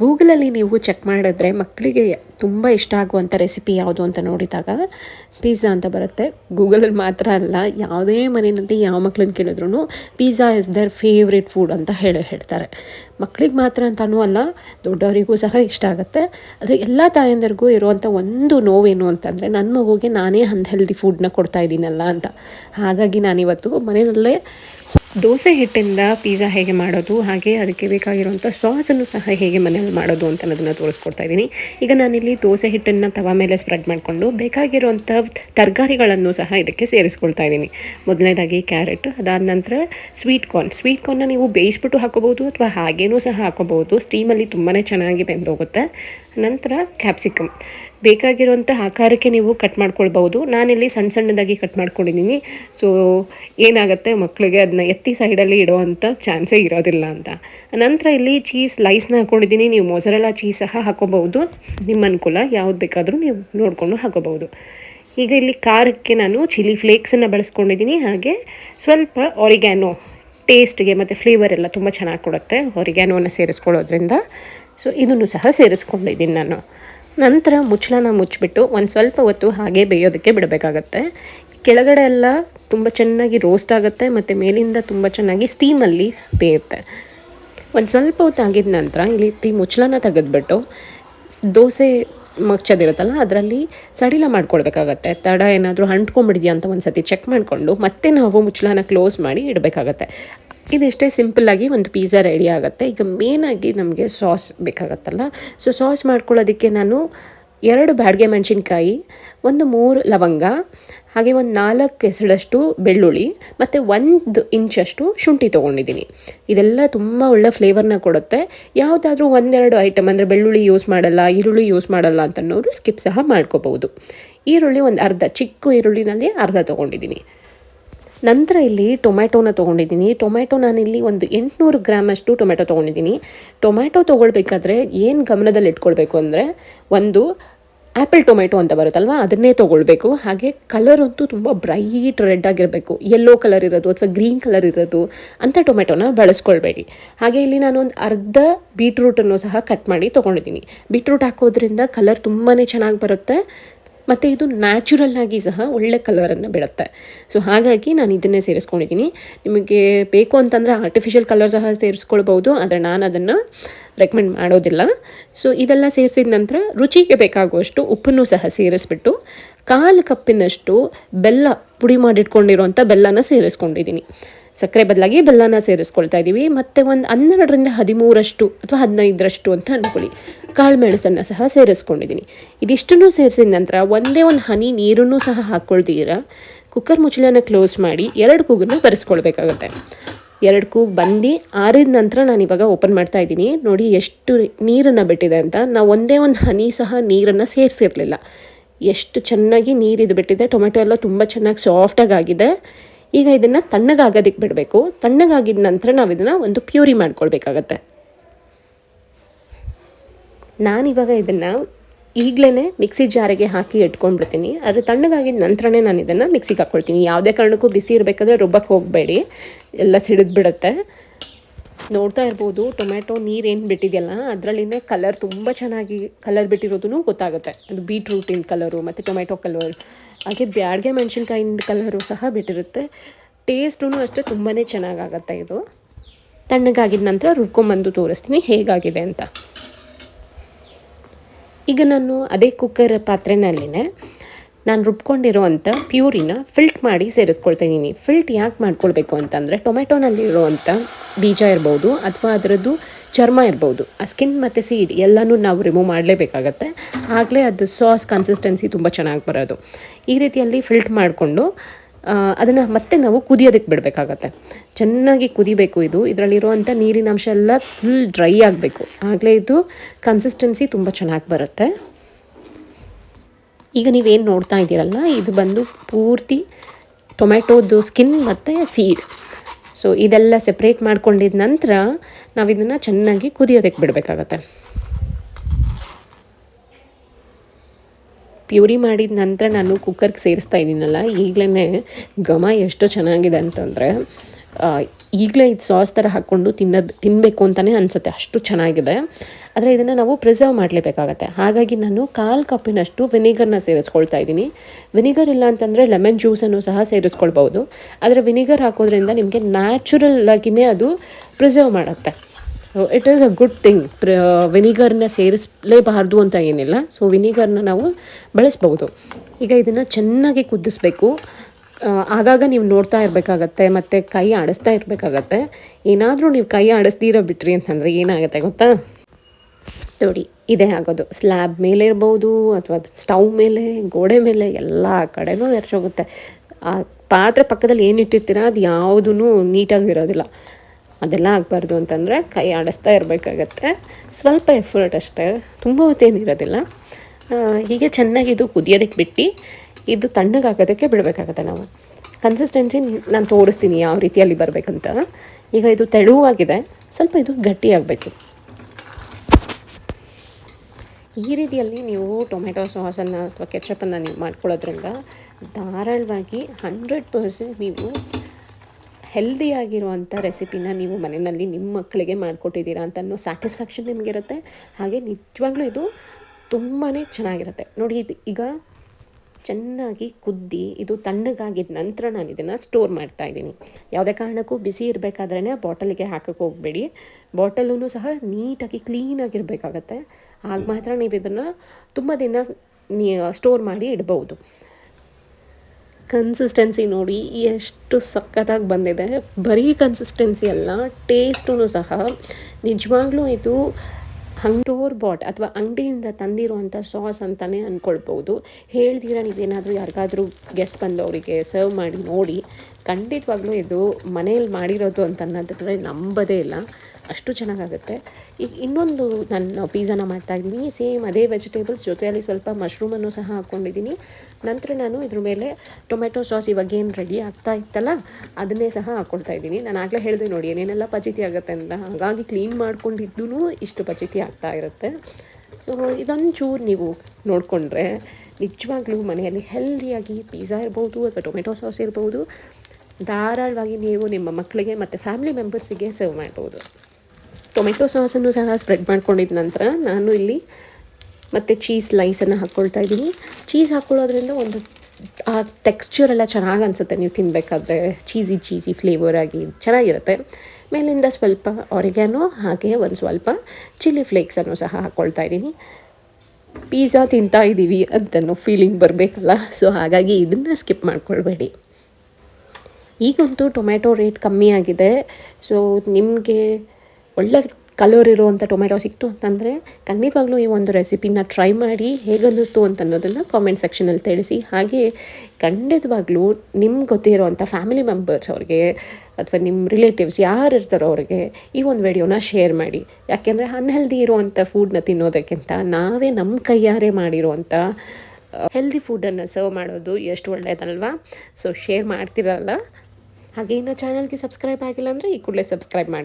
ಗೂಗಲಲ್ಲಿ ನೀವು ಚೆಕ್ ಮಾಡಿದ್ರೆ ಮಕ್ಕಳಿಗೆ ತುಂಬ ಇಷ್ಟ ಆಗುವಂಥ ರೆಸಿಪಿ ಯಾವುದು ಅಂತ ನೋಡಿದಾಗ ಪಿಜ್ಜಾ ಅಂತ ಬರುತ್ತೆ. ಗೂಗಲಲ್ಲಿ ಮಾತ್ರ ಅಲ್ಲ, ಯಾವುದೇ ಮನೆಯಲ್ಲಿ ಯಾವ ಮಕ್ಳನ್ನ ಕೇಳಿದ್ರು pizza is their favourite food ಅಂತ ಹೇಳಿ ಹೇಳ್ತಾರೆ. ಮಕ್ಳಿಗೆ ಮಾತ್ರ ಅಂತಲೂ ಅಲ್ಲ, ದೊಡ್ಡವರಿಗೂ ಸಹ ಇಷ್ಟ ಆಗುತ್ತೆ. ಆದರೆ ಎಲ್ಲ ತಾಯಂದಿರಿಗೂ ಇರುವಂಥ ಒಂದು ನೋವೇನು ಅಂತಂದರೆ, ನನ್ನ ಮಗುಗೆ ನಾನೇ ಅನ್ಹೆಲ್ದಿ ಫುಡ್ನ ಕೊಡ್ತಾ ಇದ್ದೀನಲ್ಲ ಅಂತ. ಹಾಗಾಗಿ ನಾನಿವತ್ತು ಮನೆಯಲ್ಲೇ ದೋಸೆ ಹಿಟ್ಟಿಂದ ಪಿಜ್ಜಾ ಹೇಗೆ ಮಾಡೋದು, ಹಾಗೆ ಅದಕ್ಕೆ ಬೇಕಾಗಿರುವಂಥ ಸಾಸನ್ನು ಸಹ ಹೇಗೆ ಮನೆಯಲ್ಲಿ ಮಾಡೋದು ಅಂತ ಅನ್ನೋದನ್ನು ತೋರಿಸ್ಕೊಡ್ತಾ ಇದ್ದೀನಿ. ಈಗ ನಾನಿಲ್ಲಿ ದೋಸೆ ಹಿಟ್ಟನ್ನು ತವ ಮೇಲೆ ಸ್ಪ್ರೆಡ್ ಮಾಡಿಕೊಂಡು ಬೇಕಾಗಿರುವಂಥ ತರಕಾರಿಗಳನ್ನು ಸಹ ಇದಕ್ಕೆ ಸೇರಿಸ್ಕೊಳ್ತಾ ಇದ್ದೀನಿ. ಮೊದಲನೇದಾಗಿ ಕ್ಯಾರೆಟ್ ಅದಾದ ನಂತರ ಸ್ವೀಟ್ ಕಾರ್ನ್ ಸ್ವೀಟ್ ಕಾರ್ನ್ನ ನೀವು ಬೇಯಿಸ್ಬಿಟ್ಟು ಹಾಕೋಬೋದು ಅಥವಾ ಹಾಗೇನೂ ಸಹ ಹಾಕೋಬೋದು ಸ್ಟೀಮಲ್ಲಿ ತುಂಬಾ ಚೆನ್ನಾಗಿ ಬೆಂದೋಗುತ್ತೆ. ನಂತರ ಕ್ಯಾಪ್ಸಿಕಮ್ ಬೇಕಾಗಿರುವಂಥ ಆಕಾರಕ್ಕೆ ನೀವು ಕಟ್ ಮಾಡ್ಕೊಳ್ಬೋದು ನಾನಿಲ್ಲಿ ಸಣ್ಣ ಸಣ್ಣದಾಗಿ ಕಟ್ ಮಾಡ್ಕೊಂಡಿದ್ದೀನಿ. ಸೊ ಏನಾಗುತ್ತೆ ಮಕ್ಕಳಿಗೆ ಅದನ್ನ ಎತ್ತಿ ಸೈಡಲ್ಲಿ ಇಡೋವಂಥ ಚಾನ್ಸೇ ಇರೋದಿಲ್ಲ ಅಂತ. ನಂತರ ಇಲ್ಲಿ ಚೀಸ್ ಲೈಸ್ನ ಹಾಕ್ಕೊಂಡಿದ್ದೀನಿ ನೀವು ಮೊಸರೆಲ್ಲ ಚೀಸ್ ಸಹ ಹಾಕೋಬಹುದು. ನಿಮ್ಮ ಅನುಕೂಲ, ಯಾವ್ದು ಬೇಕಾದರೂ ನೀವು ನೋಡಿಕೊಂಡು ಹಾಕೋಬಹುದು. ಈಗ ಇಲ್ಲಿ ಖಾರಕ್ಕೆ ನಾನು ಚಿಲ್ಲಿ ಫ್ಲೇಕ್ಸನ್ನು ಬಳಸ್ಕೊಂಡಿದ್ದೀನಿ. ಹಾಗೆ ಸ್ವಲ್ಪ ಒರಿಗ್ಯಾನೋ ಟೇಸ್ಟ್ಗೆ ಮತ್ತು ಫ್ಲೇವರ್ ಎಲ್ಲ ತುಂಬ ಚೆನ್ನಾಗಿ ಕೊಡುತ್ತೆ ಒರಿಗ್ಯಾನೋವನ್ನು ಸೇರಿಸ್ಕೊಳ್ಳೋದ್ರಿಂದ. ಸೊ ಇದನ್ನು ಸಹ ಸೇರಿಸ್ಕೊಂಡಿದ್ದೀನಿ ನಾನು. ನಂತರ ಮುಚ್ಚಳನ ಮುಚ್ಚಿಬಿಟ್ಟು ಒಂದು ಸ್ವಲ್ಪ ಹೊತ್ತು ಹಾಗೆ ಬೇಯೋದಕ್ಕೆ ಬಿಡಬೇಕಾಗತ್ತೆ. ಕೆಳಗಡೆ ಎಲ್ಲ ತುಂಬ ಚೆನ್ನಾಗಿ ರೋಸ್ಟ್ ಆಗುತ್ತೆ, ಮತ್ತು ಮೇಲಿಂದ ತುಂಬ ಚೆನ್ನಾಗಿ ಸ್ಟೀಮಲ್ಲಿ ಬೇಯುತ್ತೆ. ಒಂದು ಸ್ವಲ್ಪ ಹೊತ್ತು ಆಗಿದ ನಂತರ ಇಲ್ಲಿ ರೀತಿ ಮುಚ್ಚಳನ ತೆಗೆದ್ಬಿಟ್ಟು ದೋಸೆ ಮಗ್ಚೋದಿರುತ್ತಲ್ಲ, ಅದರಲ್ಲಿ ಸಡಿಲ ಮಾಡ್ಕೊಳ್ಬೇಕಾಗತ್ತೆ. ತಡ ಏನಾದರೂ ಅಂಟ್ಕೊಂಬಿಡಿದ್ಯಾ ಅಂತ ಒಂದು ಸತಿ ಚೆಕ್ ಮಾಡಿಕೊಂಡು ಮತ್ತೆ ನಾವು ಮುಚ್ಚಳನ ಕ್ಲೋಸ್ ಮಾಡಿ ಇಡಬೇಕಾಗತ್ತೆ. ಇದೆಷ್ಟೇ ಸಿಂಪಲ್ಲಾಗಿ ಒಂದು ಪಿಜ್ಜಾ ರೆಡಿ ಆಗುತ್ತೆ. ಈಗ ಮೇನಾಗಿ ನಮಗೆ ಸಾಸ್ ಬೇಕಾಗತ್ತಲ್ಲ. ಸೊ ಸಾಸ್ ಮಾಡ್ಕೊಳ್ಳೋದಕ್ಕೆ ನಾನು ಎರಡು ಬ್ಯಾಡ್ಗೆ ಮೆಣಸಿನ್ಕಾಯಿ, ಒಂದು ಮೂರು ಲವಂಗ, ಹಾಗೆ ಒಂದು ನಾಲ್ಕು ಎಸಳಷ್ಟು ಬೆಳ್ಳುಳ್ಳಿ, ಮತ್ತು ಒಂದು ಇಂಚಷ್ಟು ಶುಂಠಿ ತೊಗೊಂಡಿದ್ದೀನಿ. ಇದೆಲ್ಲ ತುಂಬ ಒಳ್ಳೆ ಫ್ಲೇವರ್ನ ಕೊಡುತ್ತೆ. ಯಾವುದಾದ್ರೂ ಒಂದೆರಡು ಐಟಮ್ ಅಂದರೆ ಬೆಳ್ಳುಳ್ಳಿ ಯೂಸ್ ಮಾಡಲ್ಲ, ಈರುಳ್ಳಿ ಯೂಸ್ ಮಾಡಲ್ಲ ಅಂತನೋರು ಸ್ಕಿಪ್ ಸಹ ಮಾಡ್ಕೋಬಹುದು. ಈರುಳ್ಳಿ ಒಂದು ಅರ್ಧ, ಚಿಕ್ಕ ಈರುಳ್ಳಿನಲ್ಲಿ ಅರ್ಧ ತೊಗೊಂಡಿದ್ದೀನಿ. ನಂತರ ಇಲ್ಲಿ ಟೊಮ್ಯಾಟೋನ ತೊಗೊಂಡಿದ್ದೀನಿ. ಟೊಮ್ಯಾಟೊ ನಾನಿಲ್ಲಿ ಒಂದು ಎಂಟುನೂರು ಗ್ರಾಮಷ್ಟು ಟೊಮ್ಯಾಟೊ ತೊಗೊಂಡಿದ್ದೀನಿ. ಟೊಮ್ಯಾಟೊ ತೊಗೊಳ್ಬೇಕಾದ್ರೆ ಏನು ಗಮನದಲ್ಲಿ ಇಟ್ಕೊಳ್ಬೇಕು ಅಂದರೆ ಒಂದು ಆ್ಯಪಲ್ ಟೊಮೆಟೊ ಅಂತ ಬರುತ್ತಲ್ವ, ಅದನ್ನೇ ತೊಗೊಳ್ಬೇಕು. ಹಾಗೆ ಕಲರ್ ಅಂತೂ ತುಂಬ ಬ್ರೈಟ್ ರೆಡ್ ಆಗಿರಬೇಕು. ಯೆಲ್ಲೋ ಕಲರ್ ಇರೋದು ಅಥವಾ ಗ್ರೀನ್ ಕಲರ್ ಇರೋದು ಅಂಥ ಟೊಮೆಟೊನ ಬಳಸ್ಕೊಳ್ಬೇಡಿ. ಹಾಗೆ ಇಲ್ಲಿ ನಾನು ಒಂದು ಅರ್ಧ ಬೀಟ್ರೂಟನ್ನು ಸಹ ಕಟ್ ಮಾಡಿ ತೊಗೊಂಡಿದ್ದೀನಿ. ಬೀಟ್ರೂಟ್ ಹಾಕೋದ್ರಿಂದ ಕಲರ್ ತುಂಬಾ ಚೆನ್ನಾಗಿ ಬರುತ್ತೆ. ಮತ್ತು ಇದು ನ್ಯಾಚುರಲ್ ಆಗಿ ಸಹ ಒಳ್ಳೆ ಕಲರನ್ನು ಬಿಡುತ್ತೆ. ಸೊ ಹಾಗಾಗಿ ನಾನು ಇದನ್ನೇ ಸೇರಿಸ್ಕೊಂಡಿದ್ದೀನಿ. ನಿಮಗೆ ಬೇಕು ಅಂತಂದರೆ ಆರ್ಟಿಫಿಷಿಯಲ್ ಕಲರ್ ಸಹ ಸೇರಿಸ್ಕೊಳ್ಬೋದು ಆದರೆ ನಾನು ಅದನ್ನು ರೆಕಮೆಂಡ್ ಮಾಡೋದಿಲ್ಲ. ಸೊ ಇದೆಲ್ಲ ಸೇರಿಸಿದ ನಂತರ ರುಚಿಗೆ ಬೇಕಾಗುವಷ್ಟು ಉಪ್ಪನ್ನು ಸಹ ಸೇರಿಸ್ಬಿಟ್ಟು, ಕಾಲು ಕಪ್ಪಿನಷ್ಟು ಬೆಲ್ಲ ಪುಡಿ ಮಾಡಿಟ್ಕೊಂಡಿರುವಂಥ ಬೆಲ್ಲನ ಸೇರಿಸ್ಕೊಂಡಿದ್ದೀನಿ. ಸಕ್ಕರೆ ಬದಲಾಗಿ ಬೆಲ್ಲನ ಸೇರಿಸ್ಕೊಳ್ತಾ ಇದ್ದೀವಿ. ಮತ್ತು ಒಂದು ಹನ್ನೆರಡರಿಂದ ಹದಿಮೂರಷ್ಟು ಅಥವಾ ಹದಿನೈದರಷ್ಟು ಅಂತ ಅಂದ್ಕೊಳ್ಳಿ ಕಾಳು ಮೆಣಸನ್ನು ಸಹ ಸೇರಿಸ್ಕೊಂಡಿದ್ದೀನಿ. ಇದಿಷ್ಟನ್ನು ಸೇರಿಸಿದ ನಂತರ ಒಂದೇ ಒಂದು ಹನಿ ನೀರನ್ನು ಸಹ ಹಾಕ್ಕೊಳ್ತೀರ ಕುಕ್ಕರ್ ಮುಚ್ಚಳನ ಕ್ಲೋಸ್ ಮಾಡಿ ಎರಡು ಕೂಗನ್ನು ಬರೆಸ್ಕೊಳ್ಬೇಕಾಗುತ್ತೆ. ಎರಡು ಕೂಗು ಬಂದು ಆರಿದ ನಂತರ ನಾನು ಇವಾಗ ಓಪನ್ ಮಾಡ್ತಾ ಇದ್ದೀನಿ. ನೋಡಿ ಎಷ್ಟು ನೀರನ್ನು ಬಿಟ್ಟಿದೆ ಅಂತ. ನಾವು ಒಂದೇ ಒಂದು ಹನಿ ಸಹ ನೀರನ್ನು ಸೇರಿಸಿರಲಿಲ್ಲ. ಎಷ್ಟು ಚೆನ್ನಾಗಿ ನೀರಿದು ಬಿಟ್ಟಿದೆ. ಟೊಮೆಟೊ ಎಲ್ಲ ತುಂಬ ಚೆನ್ನಾಗಿ ಸಾಫ್ಟಾಗಿ ಆಗಿದೆ. ಈಗ ಇದನ್ನು ತಣ್ಣಗಾಗೋದಕ್ಕೆ ಬಿಡಬೇಕು. ತಣ್ಣಗಾಗಿದ ನಂತರ ನಾವು ಇದನ್ನು ಒಂದು ಪ್ಯೂರಿ ಮಾಡ್ಕೊಳ್ಬೇಕಾಗತ್ತೆ. ನಾನಿವಾಗ ಇದನ್ನು ಈಗಲೇ ಮಿಕ್ಸಿ ಜಾರಿಗೆ ಹಾಕಿ ಇಟ್ಕೊಂಡ್ಬಿಡ್ತೀನಿ. ಆದರೆ ತಣ್ಣಗಾಗಿದ ನಂತರನೇ ನಾನು ಇದನ್ನು ಮಿಕ್ಸಿಗೆ ಹಾಕ್ಕೊಳ್ತೀನಿ ಯಾವುದೇ ಕಾರಣಕ್ಕೂ ಬಿಸಿ ಇರಬೇಕಾದ್ರೆ ರುಬ್ಬಕ್ಕೆ ಹೋಗಬೇಡಿ. ಎಲ್ಲ ಸಿಡಿದು ಬಿಡುತ್ತೆ. ನೋಡ್ತಾ ಇರ್ಬೋದು, ಟೊಮ್ಯಾಟೊ ಏನು ಬಿಟ್ಟಿದೆಯಲ್ಲ, ಅದರಲ್ಲಿನೇ ಕಲರ್ ತುಂಬ ಚೆನ್ನಾಗಿ ಕಲರ್ ಬಿಟ್ಟಿರೋದು ಗೊತ್ತಾಗುತ್ತೆ. ಅದು ಬೀಟ್ರೂಟಿನ ಕಲರು ಮತ್ತು ಟೊಮ್ಯಾಟೊ ಕಲರ್ ಹಾಗೆ ಬ್ಯಾಡ್ಗೆ ಮೆಣಸಿನ್ಕಾಯಿಂದ ಕಲರು ಸಹ ಬಿಟ್ಟಿರುತ್ತೆ. ಟೇಸ್ಟೂ ಅಷ್ಟೇ ತುಂಬಾ ಚೆನ್ನಾಗಾಗತ್ತೆ ಇದು. ತಣ್ಣಗಾಗಿದ ನಂತರ ರುಬ್ಕೊಂಬಂದು ತೋರಿಸ್ತೀನಿ ಹೇಗಾಗಿದೆ ಅಂತ. ಈಗ ನಾನು ಅದೇ ಕುಕ್ಕರ್ ಪಾತ್ರೆನಲ್ಲಿನೇ ನಾನು ರುಬ್ಕೊಂಡಿರೋವಂಥ ಪ್ಯೂರಿನ ಫಿಲ್ಟ್ ಮಾಡಿ ಸೇರಿಸ್ಕೊಳ್ತಾ ಇದ್ದೀನಿ. ಫಿಲ್ಟ್ ಯಾಕೆ ಮಾಡ್ಕೊಳ್ಬೇಕು ಅಂತಂದರೆ ಟೊಮೆಟೊನಲ್ಲಿರುವಂಥ ಬೀಜ ಇರ್ಬೋದು ಅಥವಾ ಅದರದ್ದು ಚರ್ಮ ಇರ್ಬೋದು, ಆ ಸ್ಕಿನ್ ಮತ್ತು ಸೀಡ್ ಎಲ್ಲನೂ ನಾವು ರಿಮೂವ್ ಮಾಡಲೇಬೇಕಾಗತ್ತೆ. ಆಗಲೇ ಅದು ಸಾಸ್ ಕನ್ಸಿಸ್ಟೆನ್ಸಿ ತುಂಬ ಚೆನ್ನಾಗಿ ಬರೋದು. ಈ ರೀತಿಯಲ್ಲಿ ಫಿಲ್ಟ್ ಮಾಡಿಕೊಂಡು ಅದನ್ನು ಮತ್ತೆ ನಾವು ಕುದಿಯೋದಕ್ಕೆ ಬಿಡಬೇಕಾಗತ್ತೆ. ಚೆನ್ನಾಗಿ ಕುದಿಬೇಕು ಇದು. ಇದರಲ್ಲಿರುವಂಥ ನೀರಿನ ಅಂಶ ಎಲ್ಲ ಫುಲ್ ಡ್ರೈ ಆಗಬೇಕು. ಆಗಲೇ ಇದು ಕನ್ಸಿಸ್ಟೆನ್ಸಿ ತುಂಬ ಚೆನ್ನಾಗಿ ಬರುತ್ತೆ. ಈಗ ನೀವೇನು ನೋಡ್ತಾ ಇದ್ದೀರಲ್ಲ, ಇದು ಬಂದು ಪೂರ್ತಿ ಟೊಮೆಟೊದು ಸ್ಕಿನ್ ಮತ್ತು ಸೀಡ್ ಸೊ ಇದೆಲ್ಲ ಸೆಪ್ರೇಟ್ ಮಾಡ್ಕೊಂಡಿದ ನಂತರ ನಾವು ಇದನ್ನು ಚೆನ್ನಾಗಿ ಕುದಿಯೋದಕ್ಕೆ ಬಿಡಬೇಕಾಗತ್ತೆ. ಪ್ಯೂರಿ ಮಾಡಿದ ನಂತರ ನಾನು ಕುಕ್ಕರ್ಗೆ ಸೇರಿಸ್ತಾ ಇದ್ದೀನಲ್ಲ ಈಗಲೇ ಘಮ ಎಷ್ಟು ಚೆನ್ನಾಗಿದೆ ಅಂತಂದರೆ ಈಗಲೇ ಇದು ಸಾಸ್ ಥರ ಹಾಕ್ಕೊಂಡು ತಿನ್ನೋದು ತಿನ್ನಬೇಕು ಅಂತಲೇ ಅನಿಸುತ್ತೆ. ಅಷ್ಟು ಚೆನ್ನಾಗಿದೆ. ಆದರೆ ಇದನ್ನು ನಾವು ಪ್ರಿಸರ್ವ್ ಮಾಡಲೇಬೇಕಾಗತ್ತೆ. ಹಾಗಾಗಿ ನಾನು ಕಾಲು ಕಪ್ಪಿನಷ್ಟು ವಿನಿಗರ್ನ ಸೇರಿಸ್ಕೊಳ್ತಾ ಇದ್ದೀನಿ. ವಿನಿಗರ್ ಇಲ್ಲ ಅಂತಂದರೆ ಲೆಮನ್ ಜ್ಯೂಸನ್ನು ಸಹ ಸೇರಿಸ್ಕೊಳ್ಬೋದು ಆದರೆ ವಿನಿಗರ್ ಹಾಕೋದ್ರಿಂದ ನಿಮಗೆ ನ್ಯಾಚುರಲ್ ಆಗಿಯೇ ಅದು ಪ್ರಿಸರ್ವ್ ಮಾಡುತ್ತೆ. It is a good thing ಪ್ರ ವಿನಿಗರ್ನ ಸೇರಿಸಲೇಬಾರ್ದು ಅಂತ ಏನಿಲ್ಲ. ಸೊ ವಿನಿಗರ್ನ ನಾವು ಬಳಸ್ಬೋದು ಈಗ ಇದನ್ನು ಚೆನ್ನಾಗಿ ಕುದಿಸ್ಬೇಕು. ಆಗಾಗ ನೀವು ನೋಡ್ತಾ ಇರಬೇಕಾಗತ್ತೆ, ಮತ್ತು ಕೈ ಆಡಿಸ್ತಾ ಇರಬೇಕಾಗತ್ತೆ. ಏನಾದರೂ ನೀವು ಕೈ ಆಡಿಸ್ತೀರ ಬಿಟ್ರಿ ಅಂತಂದರೆ ಏನಾಗುತ್ತೆ ಗೊತ್ತಾ? ನೋಡಿ, ಇದೇ ಆಗೋದು. ಸ್ಲ್ಯಾಬ್ ಮೇಲೆ ಇರ್ಬೋದು, ಅಥವಾ ಸ್ಟವ್ ಮೇಲೆ, ಗೋಡೆ ಮೇಲೆ, ಎಲ್ಲ ಕಡೆನೂ ಎರಚೋಗುತ್ತೆ ಆ ಪಾತ್ರೆ ಪಕ್ಕದಲ್ಲಿ ಏನು ಇಟ್ಟಿರ್ತೀರ? ಅದು ಯಾವುದೂ ನೀಟಾಗಿರೋದಿಲ್ಲ ಅದೆಲ್ಲ ಆಗಬಾರ್ದು ಅಂತಂದರೆ ಕೈ ಆಡಿಸ್ತಾ ಇರಬೇಕಾಗತ್ತೆ. ಸ್ವಲ್ಪ ಎಫರ್ಟ್ ಅಷ್ಟೇ. ತುಂಬ ಹೊತ್ತೇನಿರೋದಿಲ್ಲ. ಹೀಗೆ ಚೆನ್ನಾಗಿ ಇದು ಕುದಿಯೋದಕ್ಕೆ ಬಿಟ್ಟು ಇದು ತಣ್ಣಗಾಗೋದಕ್ಕೆ ಬಿಡಬೇಕಾಗತ್ತೆ ನಾವು. ಕನ್ಸಿಸ್ಟೆನ್ಸಿ ನಾನು ತೋರಿಸ್ತೀನಿ ಯಾವ ರೀತಿಯಲ್ಲಿ ಬರಬೇಕಂತ. ಈಗ ಇದು ತೆಳುವಾಗಿದೆ, ಸ್ವಲ್ಪ ಇದು ಗಟ್ಟಿಯಾಗಬೇಕು. ಈ ರೀತಿಯಲ್ಲಿ ನೀವು ಟೊಮೆಟೊ ಸಾಸನ್ನು ಅಥವಾ ಕೆಚಪನ್ನು ನೀವು ಮಾಡ್ಕೊಳ್ಳೋದ್ರಿಂದ ಧಾರಾಳವಾಗಿ ಹಂಡ್ರೆಡ್ ಪರ್ಸೆಂಟ್ ನೀವು ಹೆಲ್ದಿಯಾಗಿರುವಂಥ ರೆಸಿಪಿನ ನೀವು ಮನೆಯಲ್ಲಿ ನಿಮ್ಮ ಮಕ್ಕಳಿಗೆ ಮಾಡಿಕೊಟ್ಟಿದ್ದೀರಾ ಅಂತ ಅನ್ನೋ ಸ್ಯಾಟಿಸ್ಫ್ಯಾಕ್ಷನ್ ನಿಮಗಿರುತ್ತೆ ಹಾಗೆ ನಿಜವಾಗ್ಲೂ ಇದು ತುಂಬಾ ಚೆನ್ನಾಗಿರುತ್ತೆ. ನೋಡಿ, ಇದು ಈಗ ಚೆನ್ನಾಗಿ ಕುದ್ದಿ ಇದು ತಣ್ಣಗಾಗಿದ ನಂತರ ನಾನು ಇದನ್ನು ಸ್ಟೋರ್ ಮಾಡ್ತಾ ಇದ್ದೀನಿ. ಯಾವುದೇ ಕಾರಣಕ್ಕೂ ಬಿಸಿ ಇರಬೇಕಾದ್ರೇ ಬಾಟಲಿಗೆ ಹಾಕಕ್ಕೆ ಹೋಗಬೇಡಿ. ಬಾಟಲೂ ಸಹ ನೀಟಾಗಿ ಕ್ಲೀನಾಗಿರಬೇಕಾಗತ್ತೆ ಆಗ ಮಾತ್ರ ನೀವು ಇದನ್ನು ತುಂಬ ದಿನ ನೀ ಸ್ಟೋರ್ ಮಾಡಿ ಇಡಬಹುದು. ಕನ್ಸಿಸ್ಟೆನ್ಸಿ ನೋಡಿ ಎಷ್ಟು ಸಖತ್ತಾಗಿ ಬಂದಿದೆ. ಬರೀ ಕನ್ಸಿಸ್ಟೆನ್ಸಿ ಅಲ್ಲ ಟೇಸ್ಟೂ ಸಹ. ನಿಜವಾಗ್ಲೂ ಇದು ಸ್ಟೋರ್ ಬಾಟ್ ಅಥವಾ ಅಂಗಡಿಯಿಂದ ತಂದಿರುವಂಥ ಸಾಸ್ ಅಂತಲೇ ಅಂದ್ಕೊಳ್ಬೋದು ಹೇಳ್ದಿರ ನೀವೇನಾದರೂ ಯಾರಿಗಾದರೂ ಗೆಸ್ಟ್ ಬಂದವರಿಗೆ ಸರ್ವ್ ಮಾಡಿ ನೋಡಿ. ಖಂಡಿತವಾಗ್ಲೂ ಇದು ಮನೆಯಲ್ಲಿ ಮಾಡಿರೋದು ಅಂತ ಅನ್ನೋದ್ರೆ ನಂಬೋದೇ ಇಲ್ಲ. ಅಷ್ಟು ಚೆನ್ನಾಗಾಗುತ್ತೆ. ಈಗ ಇನ್ನೊಂದು ನಾನು ಪಿಜ್ಜಾನ ಮಾಡ್ತಾಯಿದ್ದೀನಿ ಸೇಮ್ ಅದೇ ವೆಜಿಟೇಬಲ್ಸ್ ಜೊತೆಯಲ್ಲಿ ಸ್ವಲ್ಪ ಮಶ್ರೂಮನ್ನು ಸಹ ಹಾಕ್ಕೊಂಡಿದ್ದೀನಿ ನಂತರ ನಾನು ಇದ್ರ ಮೇಲೆ ಟೊಮೆಟೊ ಸಾಸ್ ಇವಾಗ ಏನು ರೆಡಿ ಆಗ್ತಾ ಇತ್ತಲ್ಲ, ಅದನ್ನೇ ಸಹ ಹಾಕ್ಕೊಳ್ತಾ ಇದ್ದೀನಿ. ನಾನು ಆಗಲೇ ಹೇಳಿದೆ ನೋಡಿ, ಏನೇನೆಲ್ಲ ಪಚಿತಿ ಆಗುತ್ತೆ ಅಂತ. ಹಾಗಾಗಿ ಕ್ಲೀನ್ ಮಾಡ್ಕೊಂಡಿದ್ದೂ ಇಷ್ಟು ಪಚಿತಿ ಆಗ್ತಾ ಇರುತ್ತೆ. ಸೊ ಇದೊಂದು ಚೂರು ನೀವು ನೋಡಿಕೊಂಡ್ರೆ ನಿಜವಾಗ್ಲೂ ಮನೆಯಲ್ಲಿ ಹೆಲ್ದಿಯಾಗಿ ಪಿಜ್ಜಾ ಇರ್ಬೋದು ಅಥವಾ ಟೊಮೆಟೊ ಸಾಸ್ ಇರ್ಬೋದು, ಧಾರಾಳವಾಗಿ ನೀವು ನಿಮ್ಮ ಮಕ್ಕಳಿಗೆ ಮತ್ತು ಫ್ಯಾಮಿಲಿ ಮೆಂಬರ್ಸಿಗೆ ಸರ್ವ್ ಮಾಡ್ಬೋದು. ಟೊಮೆಟೊ ಸಾಸನ್ನು ಸಹ ಸ್ಪ್ರೆಡ್ ಮಾಡ್ಕೊಂಡಿದ್ದ ನಂತರ ನಾನು ಇಲ್ಲಿ ಮತ್ತು ಚೀಸ್ ಲೈಸನ್ನು ಹಾಕ್ಕೊಳ್ತಾ ಇದ್ದೀನಿ. ಚೀಸ್ ಹಾಕ್ಕೊಳ್ಳೋದ್ರಿಂದ ಒಂದು, ಆ ಟೆಕ್ಸ್ಚರ್ ಎಲ್ಲ ಚೆನ್ನಾಗಿ ಅನಿಸುತ್ತೆ ನೀವು ತಿನ್ನಬೇಕಾದ್ರೆ ಚೀಸಿ ಚೀಸಿ ಫ್ಲೇವರ್ ಆಗಿ ಚೆನ್ನಾಗಿರುತ್ತೆ. ಮೇಲಿಂದ ಸ್ವಲ್ಪ ಆರಿಗ್ಯಾನೋ ಹಾಗೆ ಒಂದು ಸ್ವಲ್ಪ ಚಿಲ್ಲಿ ಫ್ಲೇಕ್ಸನ್ನು ಸಹ ಹಾಕ್ಕೊಳ್ತಾ ಇದ್ದೀನಿ. ಪಿಜ್ಜಾ ತಿಂತಾ ಇದ್ದೀವಿ ಅಂತನೋ ಫೀಲಿಂಗ್ ಬರಬೇಕಲ್ಲ. ಸೊ ಹಾಗಾಗಿ ಇದನ್ನು ಸ್ಕಿಪ್ ಮಾಡ್ಕೊಳ್ಬೇಡಿ. ಈಗಂತೂ ಟೊಮೆಟೊ ರೇಟ್ ಕಮ್ಮಿ ಆಗಿದೆ. ಸೊ ನಿಮಗೆ ಒಳ್ಳೆ ಕಲರ್ ಇರುವಂಥ ಟೊಮೆಟೊ ಸಿಕ್ತು ಅಂತಂದರೆ ಖಂಡಿತವಾಗ್ಲೂ ಈ ಒಂದು ರೆಸಿಪಿನ ಟ್ರೈ ಮಾಡಿ ಹೇಗೆ ಅನ್ನಿಸ್ತು ಅಂತ ಅನ್ನೋದನ್ನು ಕಾಮೆಂಟ್ ಸೆಕ್ಷನಲ್ಲಿ ತಿಳಿಸಿ. ಹಾಗೆ ಖಂಡಿತವಾಗ್ಲೂ ನಿಮ್ಗೆ ಗೊತ್ತಿರೋವಂಥ ಫ್ಯಾಮಿಲಿ ಮೆಂಬರ್ಸ್ ಅವ್ರಿಗೆ ಅಥವಾ ನಿಮ್ಮ ರಿಲೇಟಿವ್ಸ್ ಯಾರು ಇರ್ತಾರೋ ಅವ್ರಿಗೆ ಈ ಒಂದು ವಿಡಿಯೋನ ಶೇರ್ ಮಾಡಿ. ಯಾಕೆಂದರೆ ಅನ್ಹೆಲ್ದಿ ಇರುವಂಥ ಫುಡ್ನ ತಿನ್ನೋದಕ್ಕಿಂತ ನಾವೇ ನಮ್ಮ ಕೈಯಾರೆ ಮಾಡಿರುವಂಥ ಹೆಲ್ದಿ ಫುಡ್ಡನ್ನು ಸರ್ವ್ ಮಾಡೋದು ಎಷ್ಟು ಒಳ್ಳೆಯದಲ್ವಾ ಸೊ ಶೇರ್ ಮಾಡ್ತಿರಲ್ಲ? ಹಾಗೆ ಇನ್ನು ಚಾನಲ್ಗೆ ಸಬ್ಸ್ಕ್ರೈಬ್ ಆಗಿಲ್ಲ ಅಂದರೆ ಈ ಕೂಡಲೇ ಸಬ್ಸ್ಕ್ರೈಬ್ ಮಾಡಿ.